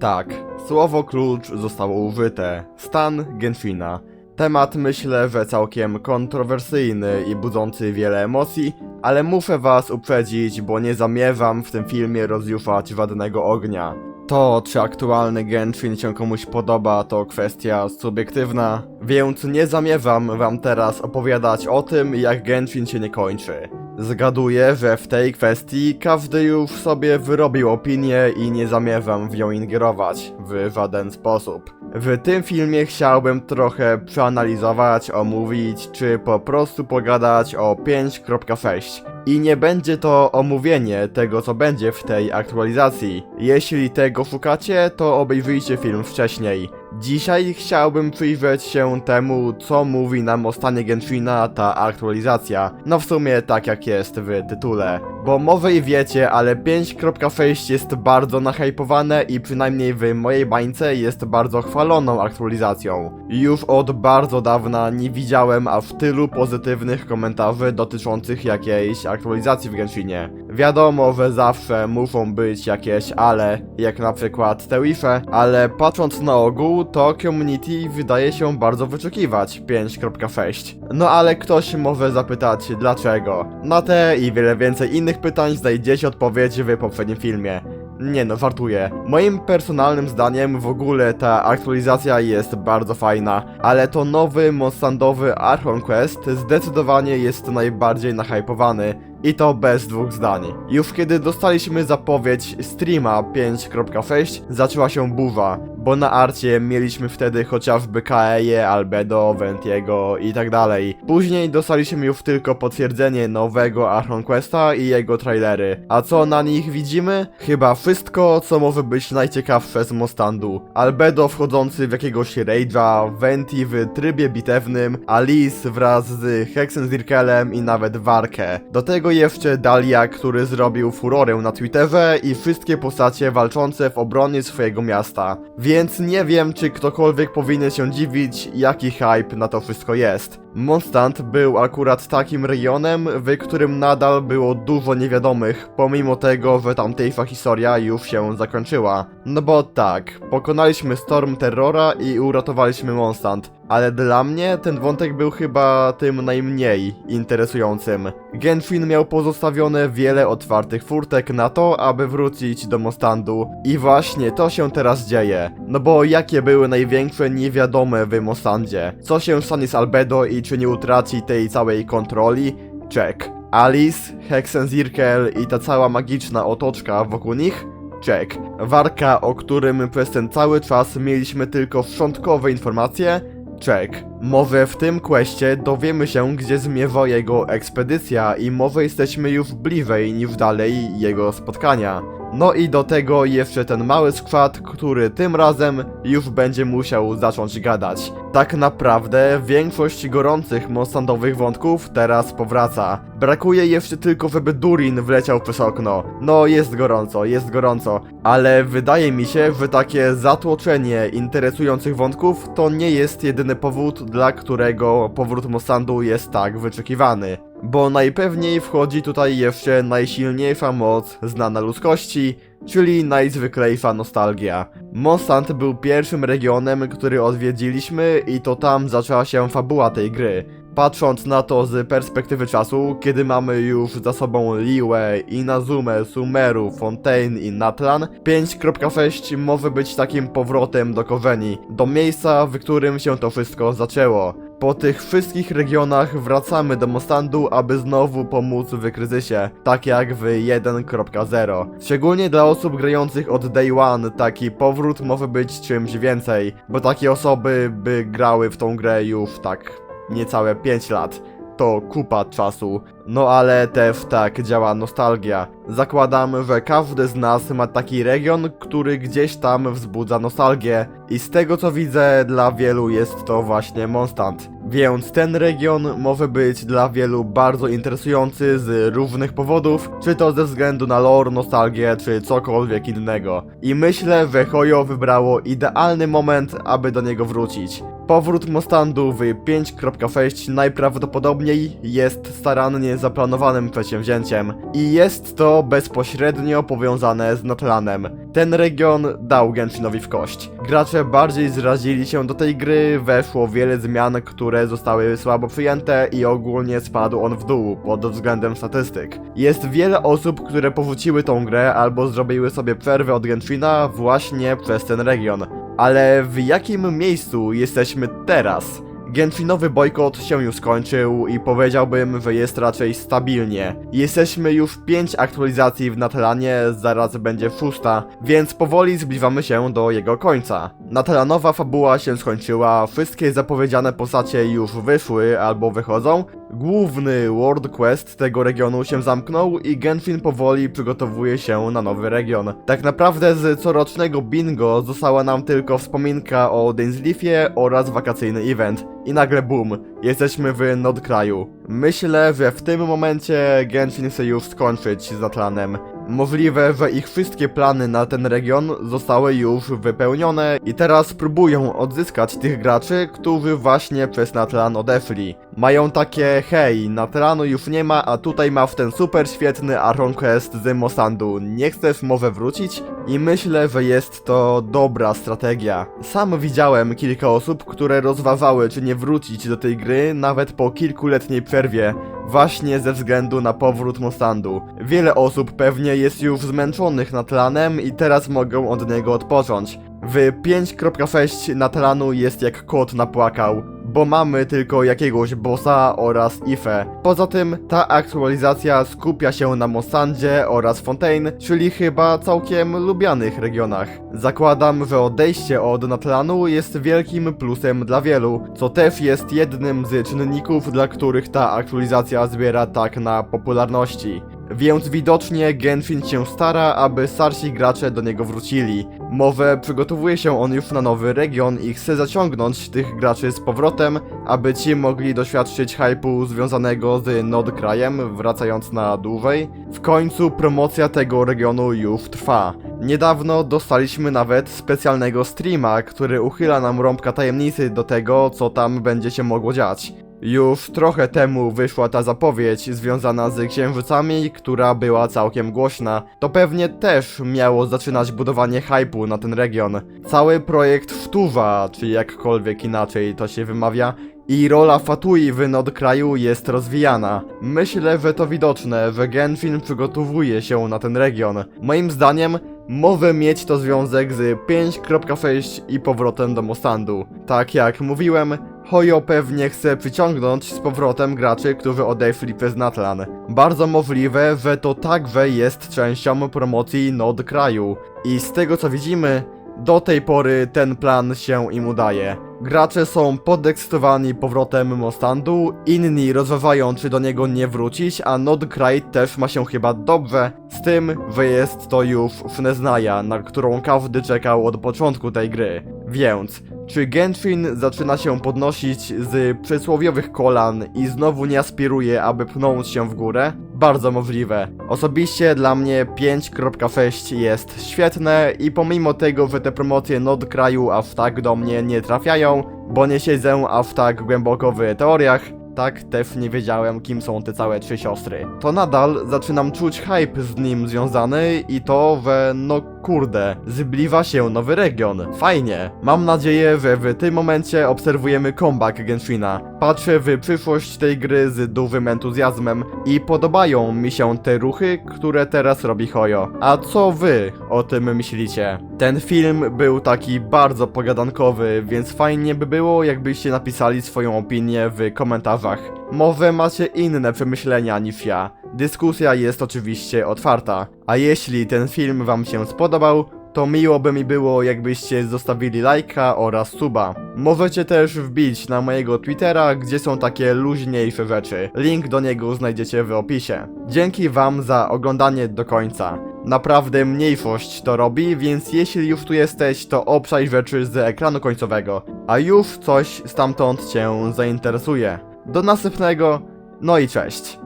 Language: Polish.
Tak, słowo klucz zostało użyte. Stan Genshina. Temat myślę, że całkiem kontrowersyjny i budzący wiele emocji, ale muszę was uprzedzić, bo nie zamierzam w tym filmie rozjuszać żadnego ognia. To, czy aktualny Genshin się komuś podoba, to kwestia subiektywna, więc nie zamierzam wam teraz opowiadać o tym, jak Genshin się nie kończy. Zgaduję, że w tej kwestii każdy już sobie wyrobił opinię i nie zamierzam w nią ingerować w żaden sposób. W tym filmie chciałbym trochę przeanalizować, omówić, czy po prostu pogadać o 5.6. I nie będzie to omówienie tego, co będzie w tej aktualizacji. Jeśli tego szukacie, to obejrzyjcie film wcześniej. Dzisiaj chciałbym przyjrzeć się temu, co mówi nam o stanie Genshina ta aktualizacja. No w sumie tak jak jest w tytule. Bo i wiecie, ale 5.6 jest bardzo nahypowane i przynajmniej w mojej bańce jest bardzo chwaloną aktualizacją. Już od bardzo dawna nie widziałem aż tylu pozytywnych komentarzy dotyczących jakiejś aktualizacji w Genshinie. Wiadomo, że zawsze muszą być jakieś ale, jak na przykład te Wife, ale patrząc na ogół, to community wydaje się bardzo wyczekiwać 5.6. No ale ktoś może zapytać dlaczego. Na te i wiele więcej innych pytań znajdziecie odpowiedź w poprzednim filmie. Nie no, żartuję. Moim personalnym zdaniem w ogóle ta aktualizacja jest bardzo fajna, ale to nowy monstandowy Archon Quest zdecydowanie jest najbardziej nahypowany. I to bez dwóch zdań. Już kiedy dostaliśmy zapowiedź streama 5.6, zaczęła się burza, bo na arcie mieliśmy wtedy chociażby Kaeje, Albedo, Ventiego i tak dalej. Później dostaliśmy już tylko potwierdzenie nowego Archon Questa i jego trailery. A co na nich widzimy? Chyba wszystko, co może być najciekawsze z Mostandu. Albedo wchodzący w jakiegoś Rage'a, Venti w trybie bitewnym, Alice wraz z Hexenzirkelem i nawet Warkę. Do tego jeszcze Dalia, który zrobił furorę na Twitterze i wszystkie postacie walczące w obronie swojego miasta. Więc nie wiem, czy ktokolwiek powinien się dziwić, jaki hype na to wszystko jest. Monstant był akurat takim rejonem, w którym nadal było dużo niewiadomych, pomimo tego, że tamtejsza historia już się zakończyła. No bo tak, pokonaliśmy Storm Terrora i uratowaliśmy Monstant, ale dla mnie ten wątek był chyba tym najmniej interesującym. Genshin miał pozostawione wiele otwartych furtek na to, aby wrócić do Mostandu i właśnie to się teraz dzieje. No bo jakie były największe niewiadome w Mostandzie? Co się stanie z Albedo i czy nie utraci tej całej kontroli? Check. Alice, Hexenzirkel i ta cała magiczna otoczka wokół nich? Check. Warka, o którym przez ten cały czas mieliśmy tylko szczątkowe informacje? Check. Może w tym questie dowiemy się, gdzie zmierza jego ekspedycja i może jesteśmy już bliżej niż dalej jego spotkania. No i do tego jeszcze ten mały skład, który tym razem już będzie musiał zacząć gadać. Tak naprawdę większość gorących monstandowych wątków teraz powraca. Brakuje jeszcze tylko, żeby Durin wleciał przez okno. No jest gorąco, jest gorąco, ale wydaje mi się, że takie zatłoczenie interesujących wątków to nie jest jedyny powód, dla którego powrót Mostandu jest tak wyczekiwany. Bo najpewniej wchodzi tutaj jeszcze najsilniejsza moc znana ludzkości, czyli najzwyklejsza nostalgia. Monstant był pierwszym regionem, który odwiedziliśmy i to tam zaczęła się fabuła tej gry. Patrząc na to z perspektywy czasu, kiedy mamy już za sobą Liwe, Inazumę, Sumeru, Fontaine i Natlan, 5.6 może być takim powrotem do korzeni, do miejsca, w którym się to wszystko zaczęło. Po tych wszystkich regionach wracamy do Mostandu, aby znowu pomóc w kryzysie, tak jak w 1.0. Szczególnie dla osób grających od day one taki powrót może być czymś więcej, bo takie osoby by grały w tą grę już tak niecałe 5 lat. To kupa czasu. No ale też tak działa nostalgia. Zakładam, że każdy z nas ma taki region, który gdzieś tam wzbudza nostalgię. I z tego co widzę, dla wielu jest to właśnie Monstant. Więc ten region może być dla wielu bardzo interesujący z różnych powodów, czy to ze względu na lore, nostalgię, czy cokolwiek innego. I myślę, że Hoyo wybrało idealny moment, aby do niego wrócić. Powrót Mostandu w 5.6 najprawdopodobniej jest starannie zaplanowanym przedsięwzięciem i jest to bezpośrednio powiązane z Natlanem. Ten region dał Genshinowi w kość. Gracze bardziej zrazili się do tej gry, weszło wiele zmian, które zostały słabo przyjęte i ogólnie spadł on w dół pod względem statystyk. Jest wiele osób, które powróciły tą grę albo zrobiły sobie przerwę od Genshina właśnie przez ten region. Ale w jakim miejscu jesteśmy teraz? Genshinowy bojkot się już skończył i powiedziałbym, że jest raczej stabilnie. Jesteśmy już 5 aktualizacji w Natalanie, zaraz będzie szósta, więc powoli zbliżamy się do jego końca. Natalanowa fabuła się skończyła, wszystkie zapowiedziane postacie już wyszły albo wychodzą, Główny World Quest tego regionu się zamknął i Genshin powoli przygotowuje się na nowy region. Tak naprawdę z corocznego bingo została nam tylko wspominka o Dainsleafie oraz wakacyjny event. I nagle boom, jesteśmy w Nordkraju. Myślę, że w tym momencie Genshin chce już skończyć z Atlanem. Możliwe, że ich wszystkie plany na ten region zostały już wypełnione i teraz próbują odzyskać tych graczy, którzy właśnie przez Natlan odeszli. Mają takie, hej, Natlanu już nie ma, a tutaj masz ten super świetny Aron Quest z Mosandu, nie chcesz może wrócić? I myślę, że jest to dobra strategia. Sam widziałem kilka osób, które rozważały czy nie wrócić do tej gry nawet po kilkuletniej przerwie, właśnie ze względu na powrót Mostandu. Wiele osób pewnie jest już zmęczonych Natlanem i teraz mogą od niego odpocząć. W 5.6 Natlanu jest jak kot napłakał, bo mamy tylko jakiegoś bossa oraz Ife. Poza tym ta aktualizacja skupia się na Mosandzie oraz Fontaine, czyli chyba całkiem lubianych regionach. Zakładam, że odejście od Natlanu jest wielkim plusem dla wielu, co też jest jednym z czynników, dla których ta aktualizacja zbiera tak na popularności. Więc widocznie Genshin się stara, aby starsi gracze do niego wrócili. Może przygotowuje się on już na nowy region i chce zaciągnąć tych graczy z powrotem, aby ci mogli doświadczyć hypu związanego z Nordkrajem, wracając na dłużej. W końcu promocja tego regionu już trwa. Niedawno dostaliśmy nawet specjalnego streama, który uchyla nam rąbka tajemnicy do tego, co tam będzie się mogło dziać. Już trochę temu wyszła ta zapowiedź związana z księżycami, która była całkiem głośna. To pewnie też miało zaczynać budowanie hypu na ten region. Cały projekt Wtuwa, czy jakkolwiek inaczej to się wymawia, i rola Fatui w Nordkraju jest rozwijana. Myślę, że to widoczne, że Genshin przygotowuje się na ten region. Moim zdaniem może mieć to związek z 5.6 i powrotem do Mostandu. Tak jak mówiłem, Hoyo pewnie chce przyciągnąć z powrotem graczy, którzy odeszli przez Natlan. Bardzo możliwe, że to także jest częścią promocji Nod kraju. I z tego co widzimy, do tej pory ten plan się im udaje. Gracze są podekscytowani powrotem Mostandu, inni rozważają czy do niego nie wrócić, a Nordkraj też ma się chyba dobrze, z tym, że jest to już Fneznaja, na którą każdy czekał od początku tej gry. Więc, czy Genshin zaczyna się podnosić z przysłowiowych kolan i znowu nie aspiruje, aby pchnąć się w górę? Bardzo możliwe. Osobiście dla mnie 5.6 jest świetne i pomimo tego, że te promocje Nod kraju aż tak do mnie nie trafiają, bo nie siedzę aż tak głęboko w teoriach, tak też nie wiedziałem kim są te całe trzy siostry. To nadal zaczynam czuć hype z nim związany i to, że no kurde, zbliża się nowy region. Fajnie. Mam nadzieję, że w tym momencie obserwujemy comeback Genshina. Patrzę w przyszłość tej gry z dużym entuzjazmem i podobają mi się te ruchy, które teraz robi Hoyo. A co wy o tym myślicie? Ten film był taki bardzo pogadankowy, więc fajnie by było, jakbyście napisali swoją opinię w komentarzach. Może macie inne przemyślenia niż ja. Dyskusja jest oczywiście otwarta. A jeśli ten film wam się spodobał, to miło by mi było, jakbyście zostawili lajka oraz suba. Możecie też wbić na mojego Twittera, gdzie są takie luźniejsze rzeczy. Link do niego znajdziecie w opisie. Dzięki wam za oglądanie do końca. Naprawdę mniejszość to robi, więc jeśli już tu jesteś, to obszaj rzeczy z ekranu końcowego. A już coś stamtąd cię zainteresuje. Do następnego, no i cześć.